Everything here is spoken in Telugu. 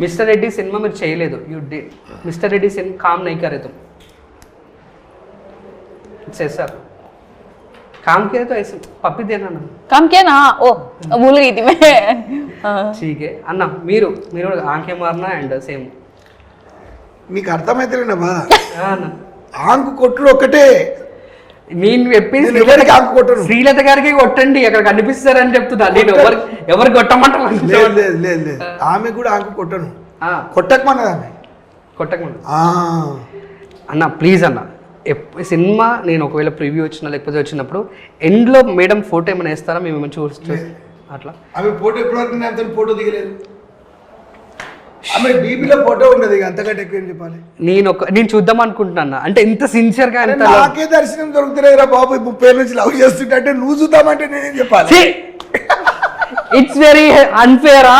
మిస్టర్ రెడ్డి సినిమా మీరు చేయలేదు యూ డి మిస్టర్ రెడ్డి సినిమా కామ్ నై करे तुम सर काम किया तो ऐसे पप्पी देना ना काम किया ना हाँ, ओ भूल गई थी मैं हाँ। ठीक है అన్న మీరు మీరు కూడా ఆంకే మారినా అండ్ సేమ్ మీకు అర్థమైతేనే బాధ అన్న ఆంకు కొట్టుడు ఒక్కటే నేను చెప్పి శ్రీలత గారికి కొట్టండి అక్కడ కనిపిస్తారని చెప్తున్నా. నేను ఎవరు ఎవరు కొట్టమంటారు? లేదు లేదు లేదు ఆమె కూడా ఆంకు కొట్టను. కొట్టకమన్నది ఆమె. కొట్టకుండా ఆ, అన్న ప్లీజ్ అన్న సినిమా నేను ఒకవేళ ప్రివ్యూ వచ్చినా లేకపోతే వచ్చినప్పుడు ఎండ్లో మేడం ఫోటో ఏమైనా వేస్తారా? మేము చూసి అట్లా? ఆమె ఫోటో అంత ఫోటో దిగలేదు. ఆమె డీపీలో ఫోటో ఇక అంతకంటే ఎక్కువ ఏం చెప్పాలి? నేను ఒక నేను చూద్దాం అనుకుంటున్నా అంటే ఎంత సిన్సియర్గా అరే ఎంత నాకే దర్శనం దొరుకుతలేదురా బాబు ఈ ముప్పై నుంచి లవ్ చేస్తుంటే అంటే నువ్వు చూద్దామంటే నేనేం చెప్పాలి? It's very అన్ఫేరా